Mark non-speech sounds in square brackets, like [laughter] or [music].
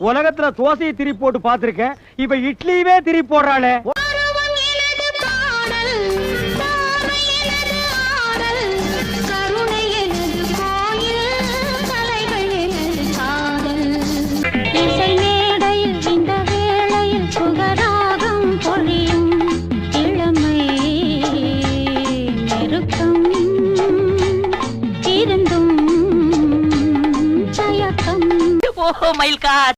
உலகத்துல தோசையை திரி போட்டு பாத்திருக்கேன் இப்ப இட்லியுமே திரி போடுறாளே. [laughs] ओहो मैल